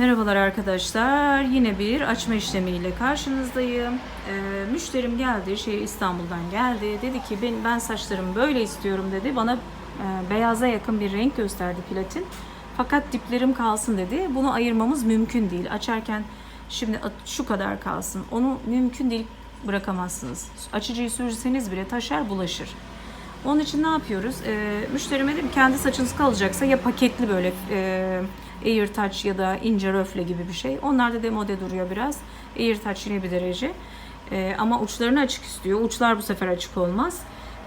Merhabalar arkadaşlar. Yine bir açma işlemiyle karşınızdayım. Ee, müşterim geldi, şey İstanbul'dan geldi. Dedi ki ben, ben saçlarımı böyle istiyorum dedi. Bana e, beyaza yakın bir renk gösterdi platin. Fakat diplerim kalsın dedi. Bunu ayırmamız mümkün değil. Açarken şimdi şu kadar kalsın. Onu mümkün değil bırakamazsınız. Açıcıyı sürseniz bile taşar bulaşır. Onun için ne yapıyoruz? Ee, müşterime dedim kendi saçınız kalacaksa ya paketli böyle e, Air Touch ya da ince röfle gibi bir şey. Onlar da demode duruyor biraz. Air Touch yine bir derece. Ee, ama uçlarını açık istiyor. Uçlar bu sefer açık olmaz.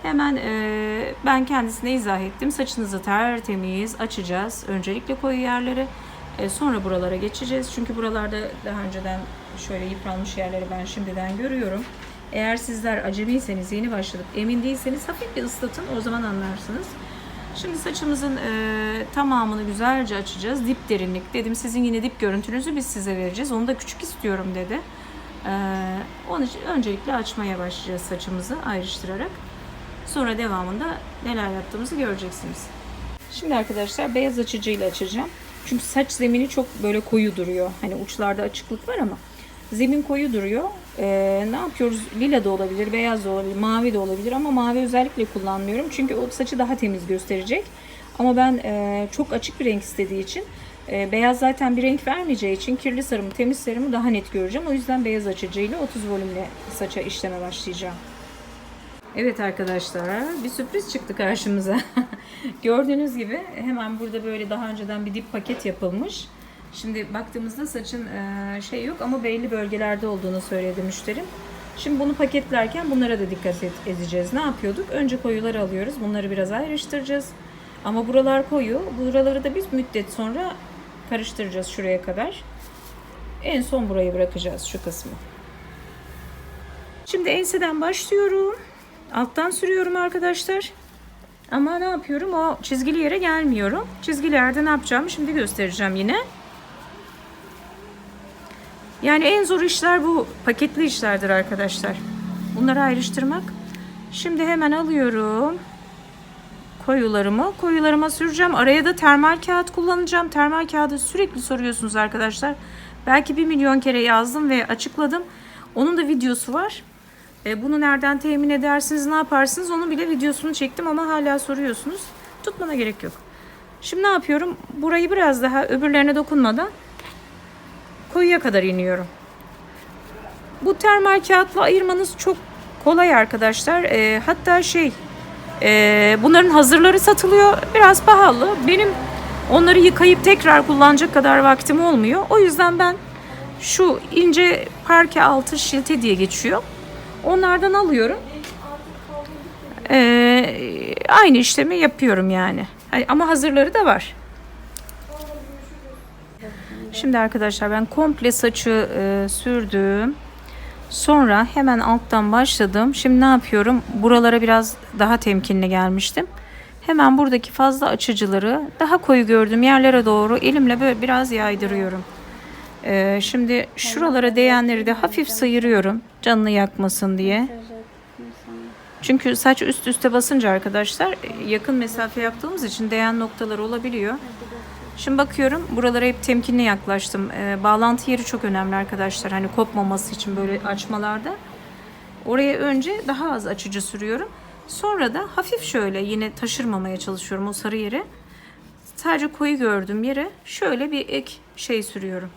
Hemen e, ben kendisine izah ettim. Saçınızı tertemiz açacağız. Öncelikle koyu yerleri. E, sonra buralara geçeceğiz. Çünkü buralarda daha önceden şöyle yıpranmış yerleri ben şimdiden görüyorum. Eğer sizler acemiyseniz, yeni başladık, emin değilseniz hafif bir ıslatın. O zaman anlarsınız. Şimdi saçımızın e, tamamını güzelce açacağız. Dip derinlik dedim. Sizin yine dip görüntünüzü biz size vereceğiz. Onu da küçük istiyorum dedi. E, onun için öncelikle açmaya başlayacağız saçımızı ayrıştırarak. Sonra devamında neler yaptığımızı göreceksiniz. Şimdi arkadaşlar beyaz açıcıyla açacağım. Çünkü saç zemini çok böyle koyu duruyor. Hani uçlarda açıklık var ama zemin koyu duruyor. Ee, ne yapıyoruz? Lila da olabilir, beyaz da olabilir, mavi de olabilir ama mavi özellikle kullanmıyorum. Çünkü o saçı daha temiz gösterecek. Ama ben e, çok açık bir renk istediği için e, beyaz zaten bir renk vermeyeceği için kirli sarımı, temiz sarımı daha net göreceğim. O yüzden beyaz açıcıyla 30 volümle saça işleme başlayacağım. Evet arkadaşlar bir sürpriz çıktı karşımıza. Gördüğünüz gibi hemen burada böyle daha önceden bir dip paket yapılmış. Şimdi baktığımızda saçın e, şey yok ama belli bölgelerde olduğunu söyledi müşterim. Şimdi bunu paketlerken bunlara da dikkat edeceğiz. Ne yapıyorduk? Önce koyuları alıyoruz. Bunları biraz ayrıştıracağız. Ama buralar koyu. Buraları da biz müddet sonra karıştıracağız şuraya kadar. En son burayı bırakacağız şu kısmı. Şimdi enseden başlıyorum. Alttan sürüyorum arkadaşlar. Ama ne yapıyorum? O çizgili yere gelmiyorum. Çizgili yerde ne yapacağımı şimdi göstereceğim yine. Yani en zor işler bu paketli işlerdir arkadaşlar. Bunları ayrıştırmak. Şimdi hemen alıyorum koyularımı. Koyularıma süreceğim. Araya da termal kağıt kullanacağım. Termal kağıdı sürekli soruyorsunuz arkadaşlar. Belki bir milyon kere yazdım ve açıkladım. Onun da videosu var. E, bunu nereden temin edersiniz, ne yaparsınız onun bile videosunu çektim ama hala soruyorsunuz. Tutmana gerek yok. Şimdi ne yapıyorum? Burayı biraz daha öbürlerine dokunmadan koyuya kadar iniyorum. Bu termal kağıtla ayırmanız çok kolay arkadaşlar. E, hatta şey e, bunların hazırları satılıyor. Biraz pahalı. Benim onları yıkayıp tekrar kullanacak kadar vaktim olmuyor. O yüzden ben şu ince parke altı şilte diye geçiyor. Onlardan alıyorum. Ee, aynı işlemi yapıyorum yani. Ama hazırları da var. Şimdi arkadaşlar ben komple saçı e, sürdüm. Sonra hemen alttan başladım. Şimdi ne yapıyorum? Buralara biraz daha temkinli gelmiştim. Hemen buradaki fazla açıcıları daha koyu gördüğüm yerlere doğru elimle böyle biraz yaydırıyorum. Ee, şimdi şuralara değenleri de hafif sıyırıyorum canını yakmasın diye. Çünkü saç üst üste basınca arkadaşlar yakın mesafe yaptığımız için değen noktalar olabiliyor. Şimdi bakıyorum buralara hep temkinli yaklaştım. Ee, bağlantı yeri çok önemli arkadaşlar. Hani kopmaması için böyle açmalarda. Oraya önce daha az açıcı sürüyorum. Sonra da hafif şöyle yine taşırmamaya çalışıyorum o sarı yere. Sadece koyu gördüğüm yere şöyle bir ek şey sürüyorum.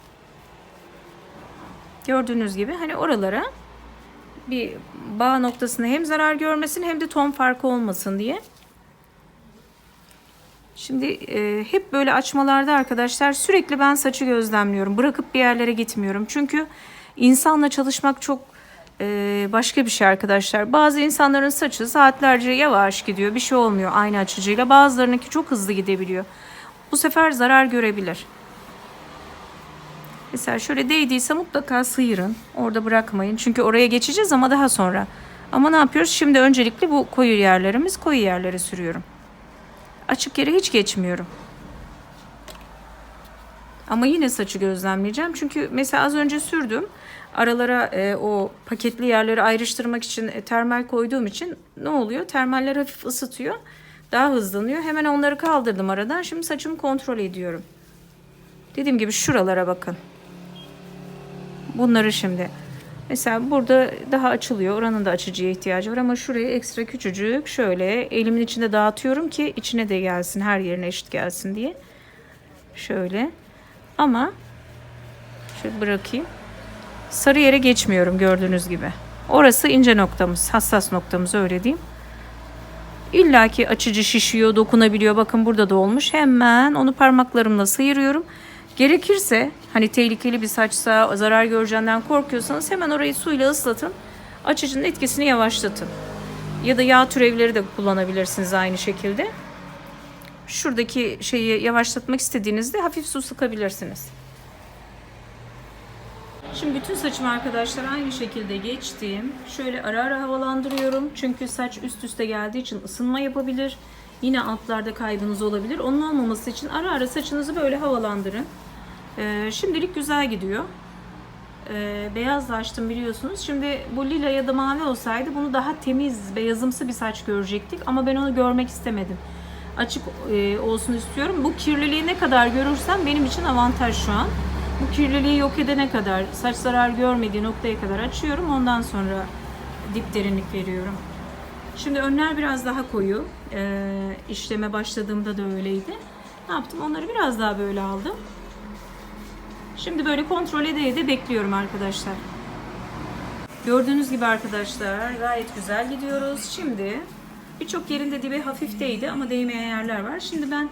Gördüğünüz gibi hani oralara bir bağ noktasına hem zarar görmesin hem de ton farkı olmasın diye. Şimdi e, hep böyle açmalarda arkadaşlar sürekli ben saçı gözlemliyorum. Bırakıp bir yerlere gitmiyorum. Çünkü insanla çalışmak çok e, başka bir şey arkadaşlar. Bazı insanların saçı saatlerce yavaş gidiyor. Bir şey olmuyor aynı açıcıyla. Bazılarınınki çok hızlı gidebiliyor. Bu sefer zarar görebilir. Mesela şöyle değdiyse mutlaka sıyırın. Orada bırakmayın. Çünkü oraya geçeceğiz ama daha sonra. Ama ne yapıyoruz? Şimdi öncelikle bu koyu yerlerimiz koyu yerlere sürüyorum. Açık yere hiç geçmiyorum. Ama yine saçı gözlemleyeceğim. Çünkü mesela az önce sürdüm. Aralara e, o paketli yerleri ayrıştırmak için e, termal koyduğum için ne oluyor? Termaller hafif ısıtıyor. Daha hızlanıyor. Hemen onları kaldırdım aradan. Şimdi saçımı kontrol ediyorum. Dediğim gibi şuralara bakın. Bunları şimdi mesela burada daha açılıyor. Oranın da açıcıya ihtiyacı var ama şurayı ekstra küçücük şöyle elimin içinde dağıtıyorum ki içine de gelsin. Her yerine eşit gelsin diye. Şöyle. Ama şöyle bırakayım. Sarı yere geçmiyorum gördüğünüz gibi. Orası ince noktamız, hassas noktamız öyle diyeyim. İlla ki açıcı şişiyor, dokunabiliyor. Bakın burada da olmuş. Hemen onu parmaklarımla sıyırıyorum. Gerekirse hani tehlikeli bir saçsa zarar göreceğinden korkuyorsanız hemen orayı suyla ıslatın. Açıcının etkisini yavaşlatın. Ya da yağ türevleri de kullanabilirsiniz aynı şekilde. Şuradaki şeyi yavaşlatmak istediğinizde hafif su sıkabilirsiniz. Şimdi bütün saçımı arkadaşlar aynı şekilde geçtim. Şöyle ara ara havalandırıyorum. Çünkü saç üst üste geldiği için ısınma yapabilir. Yine altlarda kaybınız olabilir. Onun olmaması için ara ara saçınızı böyle havalandırın. Ee, şimdilik güzel gidiyor. Ee, beyazlaştım biliyorsunuz. Şimdi bu lila ya da mavi olsaydı bunu daha temiz, beyazımsı bir saç görecektik. Ama ben onu görmek istemedim. Açık e, olsun istiyorum. Bu kirliliği ne kadar görürsem benim için avantaj şu an. Bu kirliliği yok edene kadar, saç zarar görmediği noktaya kadar açıyorum. Ondan sonra dip derinlik veriyorum. Şimdi önler biraz daha koyu. Ee, işleme başladığımda da öyleydi. Ne yaptım? Onları biraz daha böyle aldım. Şimdi böyle kontrol ede ede bekliyorum arkadaşlar. Gördüğünüz gibi arkadaşlar gayet güzel gidiyoruz. Şimdi birçok yerinde dibe hafif değdi ama değmeyen yerler var. Şimdi ben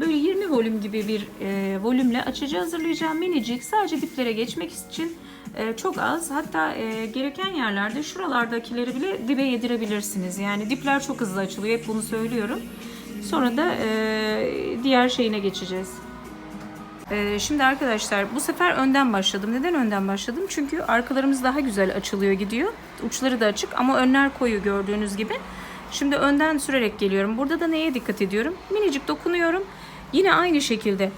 böyle 20 volüm gibi bir e, volümle açıcı hazırlayacağım minicik. Sadece diplere geçmek için e, çok az. Hatta e, gereken yerlerde şuralardakileri bile dibe yedirebilirsiniz. Yani dipler çok hızlı açılıyor. Hep bunu söylüyorum. Sonra da e, diğer şeyine geçeceğiz. Ee, şimdi arkadaşlar bu sefer önden başladım. Neden önden başladım? Çünkü arkalarımız daha güzel açılıyor gidiyor. Uçları da açık ama önler koyu gördüğünüz gibi. Şimdi önden sürerek geliyorum. Burada da neye dikkat ediyorum? Minicik dokunuyorum. Yine aynı şekilde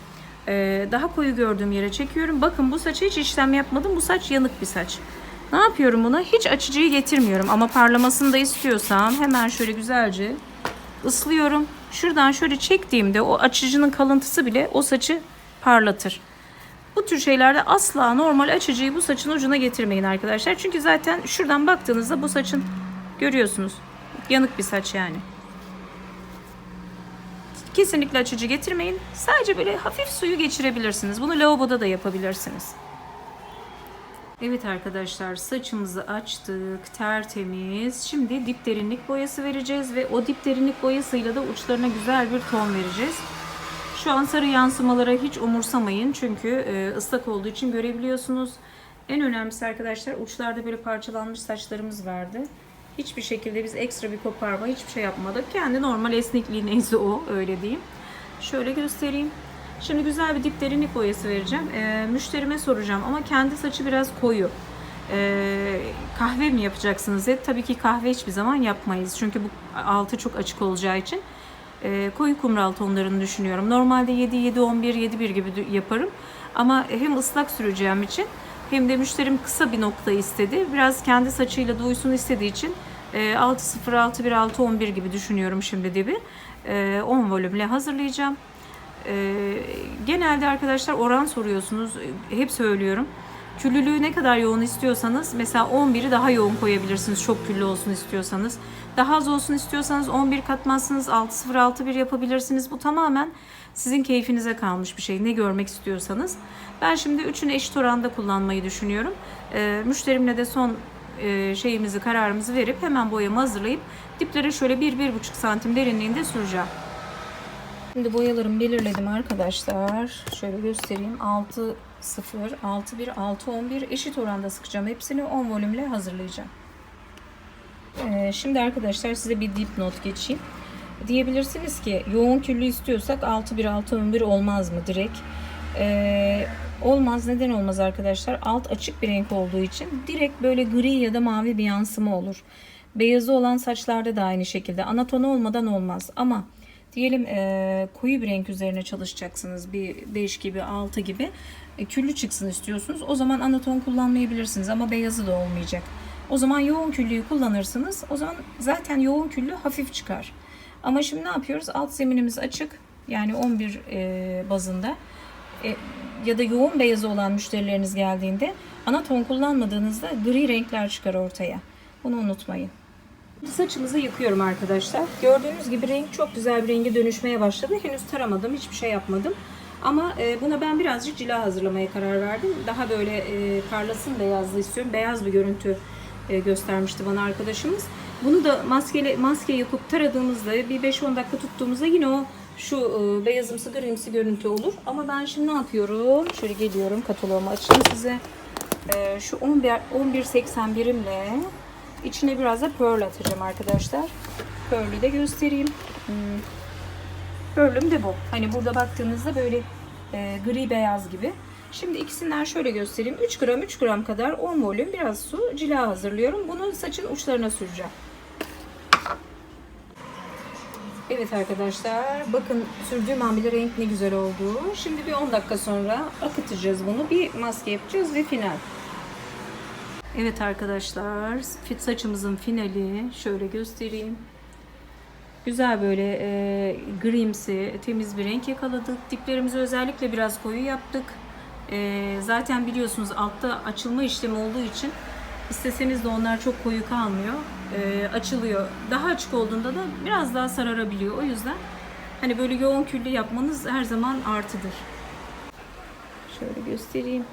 e, daha koyu gördüğüm yere çekiyorum. Bakın bu saça hiç işlem yapmadım. Bu saç yanık bir saç. Ne yapıyorum buna? Hiç açıcıyı getirmiyorum. Ama parlamasını da istiyorsam hemen şöyle güzelce ıslıyorum. Şuradan şöyle çektiğimde o açıcının kalıntısı bile o saçı parlatır. Bu tür şeylerde asla normal açıcıyı bu saçın ucuna getirmeyin arkadaşlar. Çünkü zaten şuradan baktığınızda bu saçın görüyorsunuz. Yanık bir saç yani. Kesinlikle açıcı getirmeyin. Sadece böyle hafif suyu geçirebilirsiniz. Bunu lavaboda da yapabilirsiniz. Evet arkadaşlar saçımızı açtık. Tertemiz. Şimdi dip derinlik boyası vereceğiz ve o dip derinlik boyasıyla da uçlarına güzel bir ton vereceğiz. Şu an sarı yansımalara hiç umursamayın çünkü e, ıslak olduğu için görebiliyorsunuz. En önemlisi arkadaşlar uçlarda böyle parçalanmış saçlarımız vardı. Hiçbir şekilde biz ekstra bir koparma hiçbir şey yapmadık. Kendi normal esnekliği neyse o öyle diyeyim. Şöyle göstereyim. Şimdi güzel bir dip derinlik boyası vereceğim. E, müşterime soracağım ama kendi saçı biraz koyu. E, kahve mi yapacaksınız? Evet, tabii ki kahve hiçbir zaman yapmayız. Çünkü bu altı çok açık olacağı için e, koyu kumral tonlarını düşünüyorum. Normalde 7 7 11 7 1 gibi yaparım. Ama hem ıslak süreceğim için hem de müşterim kısa bir nokta istedi. Biraz kendi saçıyla duysun istediği için e, 6 0 6 1 6 11 gibi düşünüyorum şimdi dibi. E, 10 volümle hazırlayacağım. E, genelde arkadaşlar oran soruyorsunuz. E, Hep söylüyorum. Küllülüğü ne kadar yoğun istiyorsanız mesela 11'i daha yoğun koyabilirsiniz çok küllü olsun istiyorsanız. Daha az olsun istiyorsanız 11 katmazsınız 6-0-6-1 yapabilirsiniz. Bu tamamen sizin keyfinize kalmış bir şey. Ne görmek istiyorsanız. Ben şimdi üçünü eşit oranda kullanmayı düşünüyorum. Ee, müşterimle de son e, şeyimizi kararımızı verip hemen boyamı hazırlayıp diplere şöyle 1-1,5 santim derinliğinde süreceğim. Şimdi boyalarımı belirledim arkadaşlar. Şöyle göstereyim. 6 0 6 1 6 11 eşit oranda sıkacağım. Hepsini 10 volümle hazırlayacağım. Ee, şimdi arkadaşlar size bir dipnot geçeyim. Diyebilirsiniz ki yoğun küllü istiyorsak 6 1 6 11 olmaz mı direkt? Ee, olmaz. Neden olmaz arkadaşlar? Alt açık bir renk olduğu için direkt böyle gri ya da mavi bir yansıma olur. Beyazı olan saçlarda da aynı şekilde. Anatonu olmadan olmaz. Ama diyelim e, koyu bir renk üzerine çalışacaksınız. Bir 5 gibi 6 gibi. E, küllü çıksın istiyorsunuz. O zaman anaton kullanmayabilirsiniz ama beyazı da olmayacak. O zaman yoğun küllüyü kullanırsınız. O zaman zaten yoğun küllü hafif çıkar. Ama şimdi ne yapıyoruz? Alt zeminimiz açık. Yani 11 e, bazında. e, ya da yoğun beyazı olan müşterileriniz geldiğinde ana ton kullanmadığınızda gri renkler çıkar ortaya. Bunu unutmayın. Saçımızı yıkıyorum arkadaşlar. Gördüğünüz gibi renk çok güzel bir renge dönüşmeye başladı. Henüz taramadım, hiçbir şey yapmadım. Ama e, buna ben birazcık cila hazırlamaya karar verdim. Daha böyle e, parlasın beyazlı istiyorum. Beyaz bir görüntü e, göstermişti bana arkadaşımız. Bunu da maskeli maske yapıp taradığımızda bir 5-10 dakika tuttuğumuzda yine o şu beyazımsı grimsi görüntü olur. Ama ben şimdi ne yapıyorum? Şöyle geliyorum kataloğumu açayım size. Şu 11 11.81'imle içine biraz da pearl atacağım arkadaşlar. Pearl'ü de göstereyim. Hmm. Pearl'üm de bu. Hani burada baktığınızda böyle e, gri beyaz gibi. Şimdi ikisinden şöyle göstereyim. 3 gram 3 gram kadar 10 volüm biraz su cila hazırlıyorum. Bunu saçın uçlarına süreceğim. Evet arkadaşlar bakın sürdüğüm an bile renk ne güzel oldu. Şimdi bir 10 dakika sonra akıtacağız bunu. Bir maske yapacağız ve final. Evet arkadaşlar fit saçımızın finali şöyle göstereyim. Güzel böyle e, grimsi temiz bir renk yakaladık. Diplerimizi özellikle biraz koyu yaptık. E, zaten biliyorsunuz altta açılma işlemi olduğu için isteseniz de onlar çok koyu kalmıyor. E, açılıyor. Daha açık olduğunda da biraz daha sararabiliyor. O yüzden hani böyle yoğun küllü yapmanız her zaman artıdır. Şöyle göstereyim.